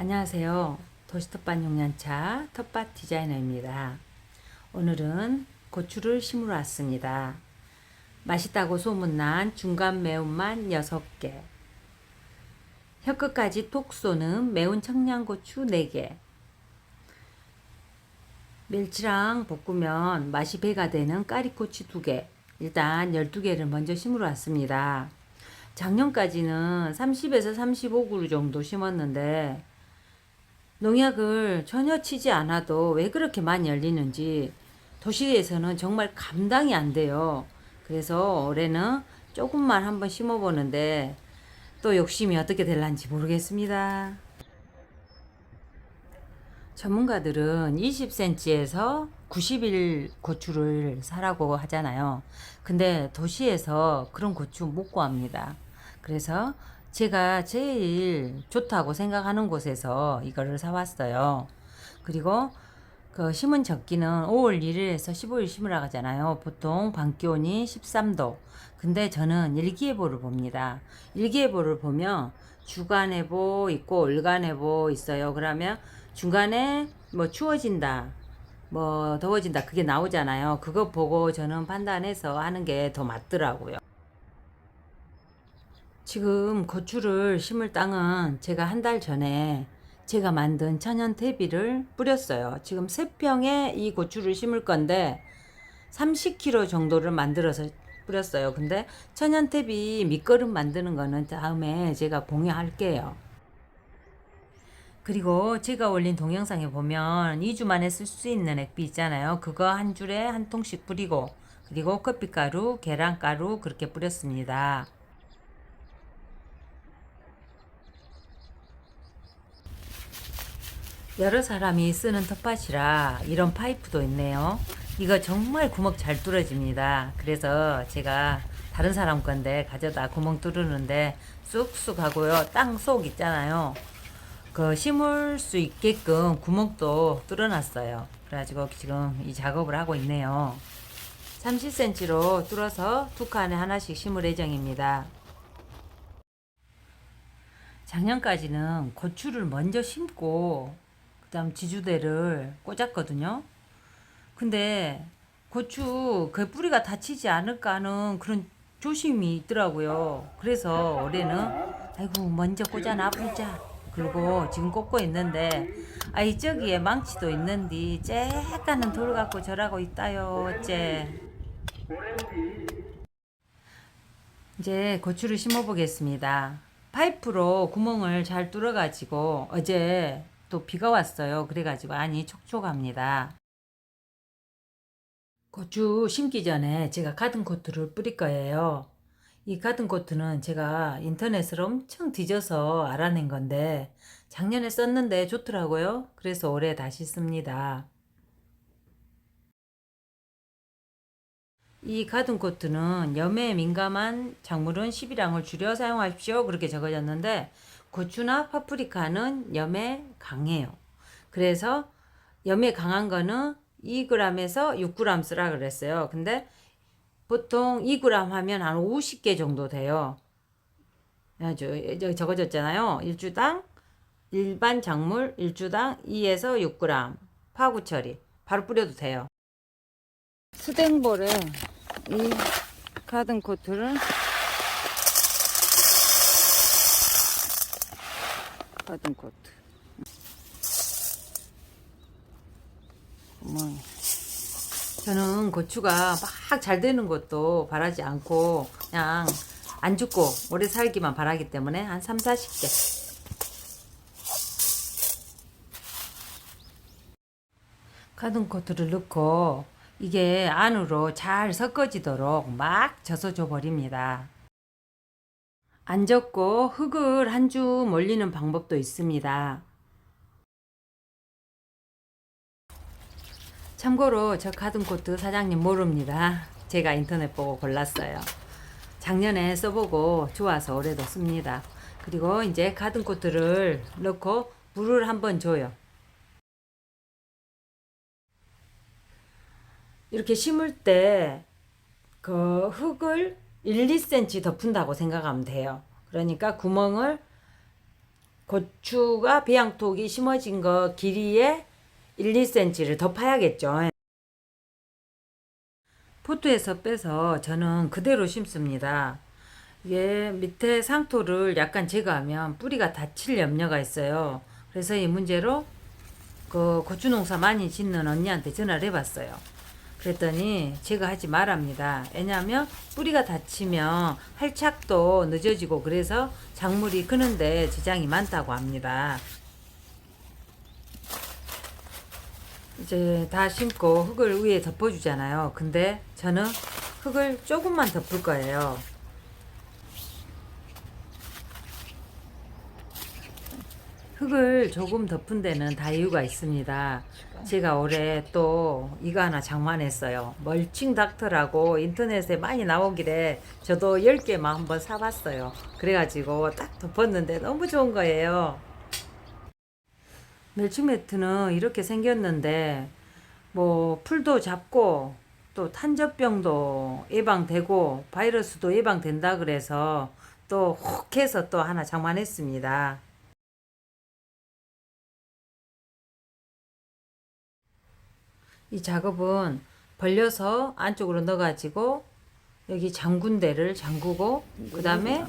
안녕하세요. 도시텃밭 용년차 텃밭 디자이너입니다. 오늘은 고추를 심으러 왔습니다. 맛있다고 소문난 중간 매운맛 6개. 혀끝까지 톡 쏘는 매운 청양고추 4개. 멸치랑 볶으면 맛이 배가 되는 까리고추 2개. 일단 12개를 먼저 심으러 왔습니다. 작년까지는 30에서 35그루 정도 심었는데 농약을 전혀 치지 않아도 왜 그렇게 많이 열리는지 도시에서는 정말 감당이 안 돼요. 그래서 올해는 조금만 한번 심어보는데 또 욕심이 어떻게 될란지 모르겠습니다. 전문가들은 20cm에서 90일 고추를 사라고 하잖아요. 근데 도시에서 그런 고추 못 구합니다. 그래서 제가 제일 좋다고 생각하는 곳에서 이거를 사왔어요. 그리고 그 심은 적기는 5월 1일에서 15일 심으라 하잖아요. 보통 밤기온이 13도. 근데 저는 일기예보를 봅니다. 일기예보를 보면 주간예보 있고 월간예보 있어요. 그러면 중간에 뭐 추워진다. 뭐 더워진다. 그게 나오잖아요. 그거 보고 저는 판단해서 하는 게 더 맞더라고요. 지금 고추를 심을 땅은 제가 한 달 전에 제가 만든 천연 퇴비를 뿌렸어요. 지금 세 평에 이 고추를 심을 건데 30kg 정도를 만들어서 뿌렸어요. 근데 천연 퇴비 밑거름 만드는 거는 다음에 제가 공유할게요. 그리고 제가 올린 동영상에 보면 2주 만에 쓸 수 있는 액비 있잖아요. 그거 한 줄에 한 통씩 뿌리고 그리고 커피가루, 계란가루 그렇게 뿌렸습니다. 여러 사람이 쓰는 텃밭이라 이런 파이프도 있네요. 이거 정말 구멍 잘 뚫어집니다. 그래서 제가 다른 사람 건데 가져다 구멍 뚫으는데 쑥쑥 하고요. 땅 속 있잖아요. 그 심을 수 있게끔 구멍도 뚫어놨어요. 그래가지고 지금 이 작업을 하고 있네요. 30cm로 뚫어서 두 칸에 하나씩 심을 예정입니다. 작년까지는 고추를 먼저 심고 그다음 지주대를 꽂았거든요. 근데 고추 그 뿌리가 다치지 않을까 하는 그런 조심이 있더라고요. 그래서 올해는 아이고 먼저 꽂아놔 보자. 그리고 지금 꽂고 있는데 아이 저기에 망치도 있는데 째까는 돌 갖고 저라고 있다요 어째. 이제 고추를 심어 보겠습니다. 파이프로 구멍을 잘 뚫어 가지고 어제 또 비가 왔어요. 그래가지고 안이 촉촉합니다. 고추 심기 전에 제가 가든 코트를 뿌릴 거예요. 이 가든 코트는 제가 인터넷으로 엄청 뒤져서 알아낸 건데 작년에 썼는데 좋더라고요. 그래서 올해 다시 씁니다. 이 가든 코트는 염에 민감한 작물은 11항을 줄여 사용하십시오. 그렇게 적어졌는데 고추나 파프리카는 염에 강해요. 그래서 염에 강한 거는 2g에서 6g 쓰라 그랬어요. 근데 보통 2g 하면 한 50개 정도 돼요. 적어졌잖아요. 일주당 일반 작물 일주당 2에서 6g 파구 처리 바로 뿌려도 돼요. 스댕볼에 이 가든 코트를 코트. 어머. 저는 고추가 막 잘 되는 것도 바라지 않고 그냥 안 죽고 오래 살기만 바라기 때문에 한 3, 40개. 가든 코트를 넣고 이게 안으로 잘 섞어지도록 막 젖어줘 버립니다. 안 젖고 흙을 한 줌 올리는 방법도 있습니다. 참고로 저 가든코트 사장님 모릅니다. 제가 인터넷 보고 골랐어요. 작년에 써보고 좋아서 올해도 씁니다. 그리고 이제 가든코트를 넣고 물을 한번 줘요. 이렇게 심을 때 그 흙을 1, 2cm 덮은다고 생각하면 돼요. 그러니까 구멍을 고추가 배양톡이 심어진 거 길이에 1, 2cm를 더 파야겠죠. 포트에서 빼서 저는 그대로 심습니다. 이게 밑에 상토를 약간 제거하면 뿌리가 다칠 염려가 있어요. 그래서 이 문제로 그 고추 농사 많이 짓는 언니한테 전화를 해봤어요. 그랬더니 제가 하지 말랍니다. 왜냐하면 뿌리가 다치면 활착도 늦어지고 그래서 작물이 크는데 지장이 많다고 합니다. 이제 다 심고 흙을 위에 덮어주잖아요. 근데 저는 흙을 조금만 덮을 거예요. 흙을 조금 덮은 데는 다 이유가 있습니다. 제가 올해 또 이거 하나 장만했어요. 멀칭 닥터라고 인터넷에 많이 나오길래 저도 10개만 한번 사봤어요. 그래가지고 딱 덮었는데 너무 좋은 거예요. 멸치 매트는 이렇게 생겼는데 뭐 풀도 잡고 또 탄저병도 예방되고 바이러스도 예방된다 그래서 또 혹 해서 또 하나 장만했습니다. 이 작업은 벌려서 안쪽으로 넣어가지고 여기 잠군대를 잠그고 그 다음에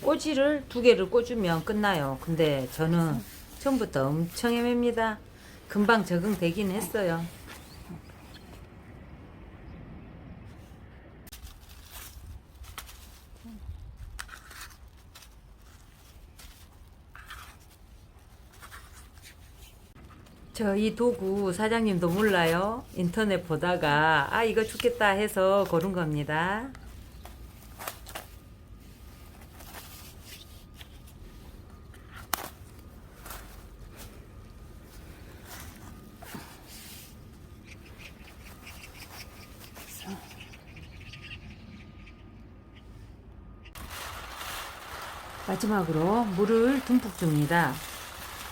꼬지를 두 개를 꽂으면 끝나요. 근데 저는 처음부터 엄청 헤맵니다. 금방 적응되긴 했어요. 저 이 도구 사장님도 몰라요. 인터넷 보다가 아 이거 좋겠다 해서 고른 겁니다. 마지막으로 물을 듬뿍 줍니다.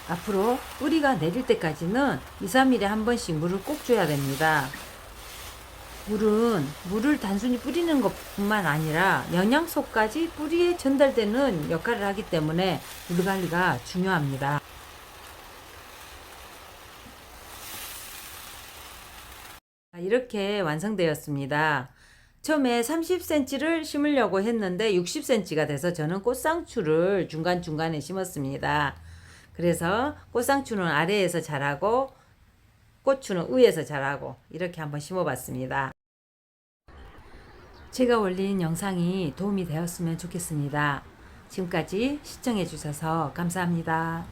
앞으로 뿌리가 내릴 때까지는 2, 3일에 한 번씩 물을 꼭 줘야 됩니다. 물은 물을 단순히 뿌리는 것뿐만 아니라 영양소까지 뿌리에 전달되는 역할을 하기 때문에 물 관리가 중요합니다. 이렇게 완성되었습니다. 처음에 30cm를 심으려고 했는데 60cm가 돼서 저는 꽃상추를 중간중간에 심었습니다. 그래서 꽃상추는 아래에서 자라고 고추는 위에서 자라고 이렇게 한번 심어봤습니다. 제가 올린 영상이 도움이 되었으면 좋겠습니다. 지금까지 시청해 주셔서 감사합니다.